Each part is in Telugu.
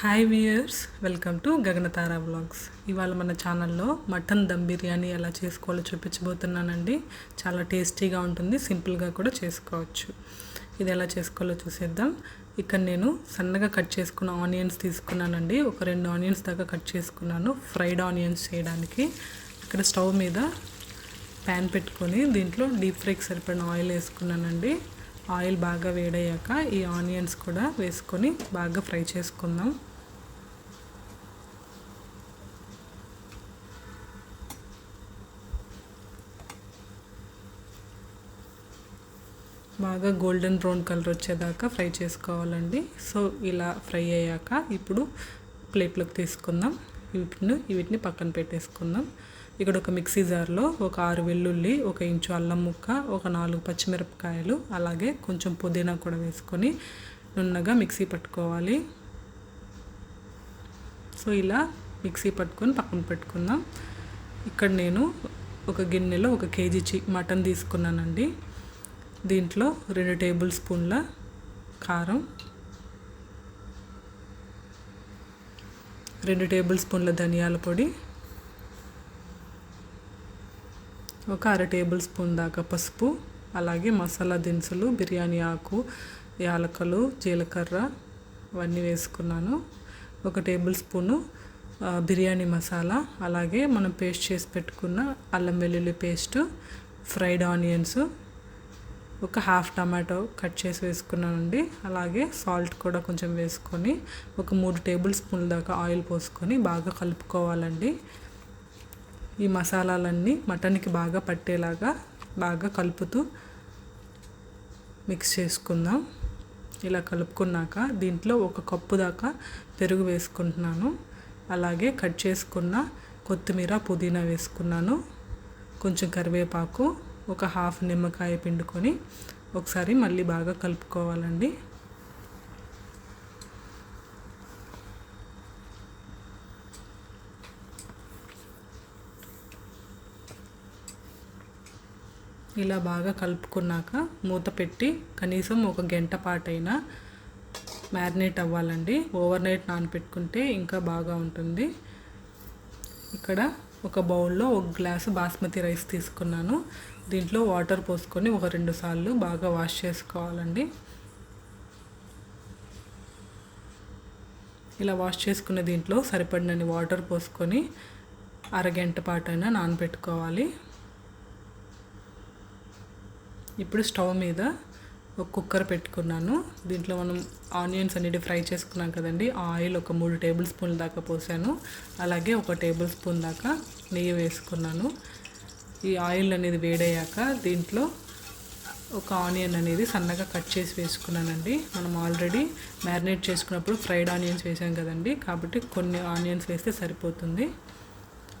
Hi viewers welcome to Gaganatara vlogs ఇవాళ మన ఛానల్లో మటన్ దమ్ బిర్యానీ ఎలా చేసుకోవాలో చూపించబోతున్నానండి. చాలా టేస్టీగా ఉంటుంది సింపుల్గా కూడా చేసుకోవచ్చు. ఇది ఎలా చేసుకోవాలో చూసేద్దాం. ఇక్కడ నేను సన్నగా కట్ చేసుకున్న ఆనియన్స్ తీసుకున్నానండి. ఒక రెండు ఆనియన్స్ దాకా కట్ చేసుకున్నాను ఫ్రైడ్ ఆనియన్స్ చేయడానికి. ఇక్కడ స్టవ్ మీద ప్యాన్ పెట్టుకొని దీంట్లో డీప్ ఫ్రైకి సరిపడిన ఆయిల్ వేసుకున్నానండి. ఆయిల్ బాగా వేడయ్యాక ఈ ఆనియన్స్ కూడా వేసుకొని బాగా ఫ్రై చేసుకుందాం. బాగా గోల్డెన్ బ్రౌన్ కలర్ వచ్చేదాకా ఫ్రై చేసుకోవాలండి. సో ఇలా ఫ్రై అయ్యాక ఇప్పుడు ప్లేట్లోకి తీసుకుందాం. వీటిని వీటిని పక్కన పెట్టేసుకుందాం. ఇక్కడ ఒక మిక్సీ జార్లో ఒక ఆరు వెల్లుల్లి ఒక ఇంచు అల్లం ముక్క ఒక నాలుగు పచ్చిమిరపకాయలు అలాగే కొంచెం పుదీనా కూడా వేసుకొని నున్నగా మిక్సీ పట్టుకోవాలి. సో ఇలా మిక్సీ పట్టుకొని పక్కన పెట్టుకుందాం. ఇక్కడ నేను ఒక గిన్నెలో ఒక కేజీ చి మటన్ తీసుకున్నానండి. దీంట్లో రెండు టేబుల్ స్పూన్ల కారం రెండు టేబుల్ స్పూన్ల ధనియాల పొడి ఒక అర టేబుల్ స్పూన్ దాకా పసుపు అలాగే మసాలా దినుసులు బిర్యానీ ఆకు యాలకలు జీలకర్ర అవన్నీ వేసుకున్నాను. ఒక టేబుల్ స్పూను బిర్యానీ మసాలా అలాగే మనం పేస్ట్ చేసి పెట్టుకున్న అల్లం వెల్లుల్లి పేస్ట్ ఫ్రైడ్ ఆనియన్స్ ఒక హాఫ్ టమాటో కట్ చేసి వేసుకున్నానండి. అలాగే సాల్ట్ కూడా కొంచెం వేసుకొని ఒక మూడు టేబుల్ స్పూన్ల దాకా ఆయిల్ పోసుకొని బాగా కలుపుకోవాలండి. ఈ మసాలాలన్నీ మటన్కి బాగా పట్టేలాగా బాగా కలుపుతూ మిక్స్ చేసుకుందాం. ఇలా కలుపుకున్నాక దీంట్లో ఒక కప్పు దాకా పెరుగు వేసుకుంటున్నాను. అలాగే కట్ చేసుకున్న కొత్తిమీర పుదీనా వేసుకున్నాను. కొంచెం కరివేపాకు ఒక హాఫ్ నిమ్మకాయ పిండుకొని ఒకసారి మళ్ళీ బాగా కలుపుకోవాలండి. ఇలా బాగా కలుపుకున్నాక మూత పెట్టి కనీసం ఒక గంట పాటైనా మ్యారినేట్ అవ్వాలండి. ఓవర్ నైట్ నానపెట్టుకుంటే ఇంకా బాగా ఉంటుంది. ఇక్కడ ఒక బౌల్లో ఒక గ్లాసు బాస్మతి రైస్ తీసుకున్నాను. దీంట్లో వాటర్ పోసుకొని ఒక రెండు సార్లు బాగా వాష్ చేసుకోవాలండి. ఇలా వాష్ చేసుకున్న దీంట్లో సరిపడినన్ని వాటర్ పోసుకొని అరగంట పాటైనా నానబెట్టుకోవాలి ఇప్పుడు స్టవ్ మీద ఒక కుక్కర్ పెట్టుకున్నాను. దీంట్లో మనం ఆనియన్స్ అనేది ఫ్రై చేసుకున్నాం కదండి. ఆయిల్ ఒక మూడు టేబుల్ స్పూన్ల దాకా పోసాను. అలాగే ఒక టేబుల్ స్పూన్ దాకా నెయ్యి వేసుకున్నాను. ఈ ఆయిల్ అనేది వేడయ్యాక దీంట్లో ఒక ఆనియన్ అనేది సన్నగా కట్ చేసి వేసుకున్నానండి. మనం ఆల్రెడీ మ్యారినేట్ చేసుకున్నప్పుడు ఫ్రైడ్ ఆనియన్స్ వేసాం కదండి. కాబట్టి కొన్ని ఆనియన్స్ వేస్తే సరిపోతుంది.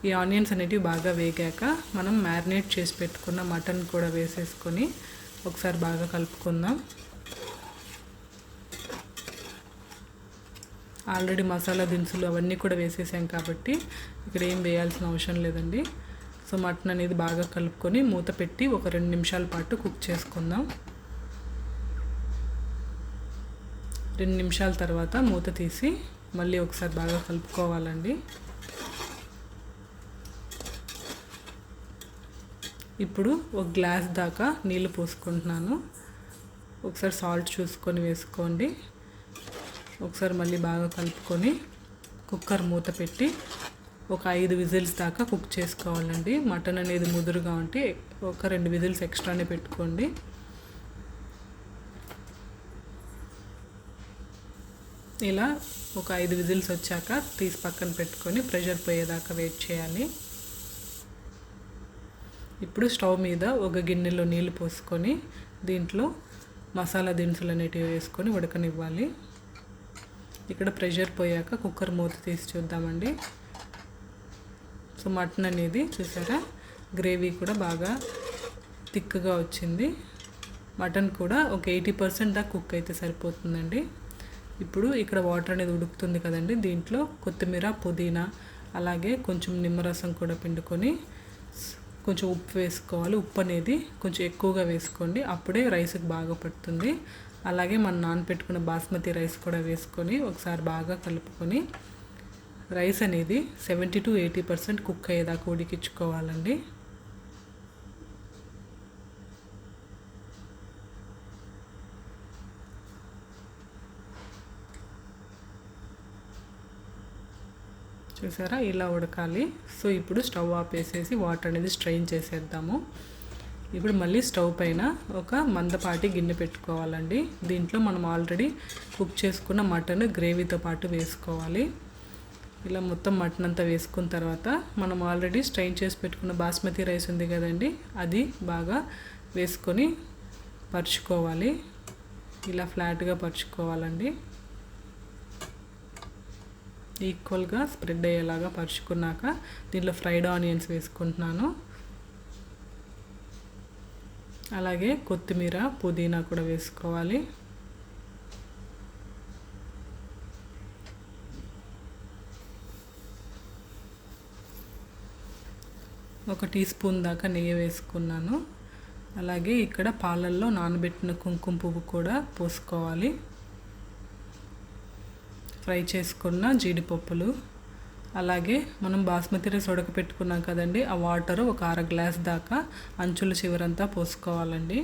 ఈ ఆనియన్స్ అనేటివి బాగా వేగాక మనం మ్యారినేట్ చేసి పెట్టుకున్న మటన్ కూడా వేసేసుకొని ఒకసారి బాగా కలుపుకుందాం. ఆల్రెడీ మసాలా దినుసులు అవన్నీ కూడా వేసేసాం కాబట్టి ఇక్కడ ఏం వేయాల్సిన అవసరం లేదండి. సో మటన్ అనేది బాగా కలుపుకొని మూత పెట్టి ఒక రెండు నిమిషాల పాటు కుక్ చేసుకుందాం. రెండు నిమిషాల తర్వాత మూత తీసి మళ్ళీ ఒకసారి బాగా కలుపుకోవాలండి. ఇప్పుడు ఒక గ్లాస్ దాకా నీళ్ళు పోసుకుంటున్నాను. ఒకసారి సాల్ట్ చూసుకొని వేసుకోండి. ఒకసారి మళ్ళీ బాగా కలుపుకొని కుక్కర్ మూత పెట్టి ఒక ఐదు విజిల్స్ దాకా కుక్ చేసుకోవాలండి. మటన్ అనేది ముదురుగా ఉంటే ఒక రెండు విజిల్స్ ఎక్స్ట్రానే పెట్టుకోండి. ఇలా ఒక ఐదు విజిల్స్ వచ్చాక తీసి పక్కన పెట్టుకొని ప్రెషర్ పోయేదాకా వెయిట్ చేయాలి. ఇప్పుడు స్టవ్ మీద ఒక గిన్నెలో నీళ్ళు పోసుకొని దీంట్లో మసాలా దినుసులు అనేటివి వేసుకొని ఉడకనివ్వాలి. ఇక్కడ ప్రెషర్ పోయాక కుక్కర్ మూత తీసి చూద్దామండి. సో మటన్ అనేది చూసారా? గ్రేవీ కూడా బాగా థిక్గా వచ్చింది. మటన్ కూడా ఒక ఎయిటీ పర్సెంట్ దాకా కుక్ అయితే సరిపోతుందండి. ఇప్పుడు ఇక్కడ వాటర్ అనేది ఉడుకుతుంది కదండి. దీంట్లో కొత్తిమీర పుదీనా అలాగే కొంచెం నిమ్మరసం కూడా పిండుకొని కొంచెం ఉప్పు వేసుకోవాలి. ఉప్పు అనేది కొంచెం ఎక్కువగా వేసుకోండి. అప్పుడే రైస్కి బాగా పడుతుంది. అలాగే మనం నానపెట్టుకున్న బాస్మతి రైస్ కూడా వేసుకొని ఒకసారి బాగా కలుపుకొని రైస్ అనేది seventy to eighty percent cook అయ్యేదాకా ఉడికించుకోవాలండి. చూసారా? ఇలా ఉడకాలి. సో ఇప్పుడు స్టవ్ ఆపేసేసి వాటర్ అనేది స్ట్రెయిన్ చేసేద్దాము. ఇప్పుడు మళ్ళీ స్టవ్ పైన ఒక మందపాటి గిన్నె పెట్టుకోవాలండి. దీంట్లో మనం ఆల్రెడీ కుక్ చేసుకున్న మటన్ గ్రేవీతో పాటు వేసుకోవాలి. ఇలా మొత్తం మటన్ అంతా వేసుకున్న తర్వాత మనం ఆల్రెడీ స్ట్రెయిన్ చేసి పెట్టుకున్న బాస్మతి రైస్ ఉంది కదండి అది బాగా వేసుకొని పరుచుకోవాలి. ఇలా ఫ్లాట్గా పరుచుకోవాలండి. ఈక్వల్గా స్ప్రెడ్ అయ్యేలాగా పరుచుకున్నాక దీంట్లో ఫ్రైడ్ ఆనియన్స్ వేసుకుంటున్నాను. అలాగే కొత్తిమీర పుదీనా కూడా వేసుకోవాలి. ఒక టీ స్పూన్ దాకా నెయ్యి వేసుకున్నాను. అలాగే ఇక్కడ పాలల్లో నానబెట్టిన కుంకుమ పువ్వు కూడా పోసుకోవాలి. ఫ్రై చేసుకున్న జీడిపప్పులు అలాగే మనం బాస్మతి రైస్ ఉడకపెట్టుకున్నాం కదండి ఆ వాటర్ ఒక అర గ్లాస్ దాకా అంచుల చివరంతా పోసుకోవాలండి.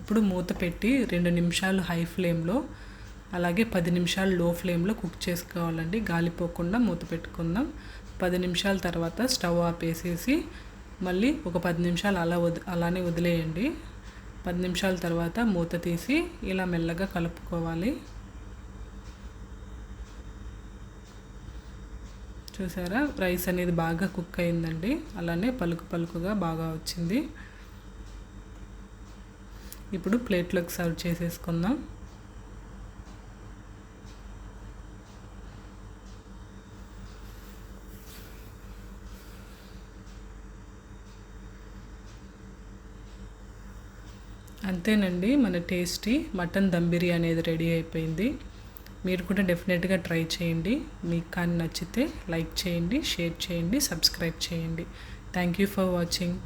ఇప్పుడు మూత పెట్టి రెండు నిమిషాలు హై ఫ్లేమ్లో అలాగే పది నిమిషాలు లో ఫ్లేమ్లో కుక్ చేసుకోవాలండి. గాలిపోకుండా మూత పెట్టుకుందాం. పది నిమిషాల తర్వాత స్టవ్ ఆపేసేసి మళ్ళీ ఒక పది నిమిషాలు అలా వది అలానే వదిలేయండి. పది నిమిషాల తర్వాత మూత తీసి ఇలా మెల్లగా కలుపుకోవాలి. చూసారా? రైస్ అనేది బాగా కుక్ అయిందండి. అలానే పలుకు పలుకుగా బాగా వచ్చింది. ఇప్పుడు ప్లేట్లోకి సర్వ్ చేసేసుకుందాం. అంతేనండి మన టేస్టీ మటన్ దమ్ బిర్యానీ అనేది రెడీ అయిపోయింది. మీరు కూడా డెఫినెట్గా ట్రై చేయండి. మీకు కానీ నచ్చితే లైక్ చేయండి షేర్ చేయండి సబ్స్క్రైబ్ చేయండి. Thank you for watching.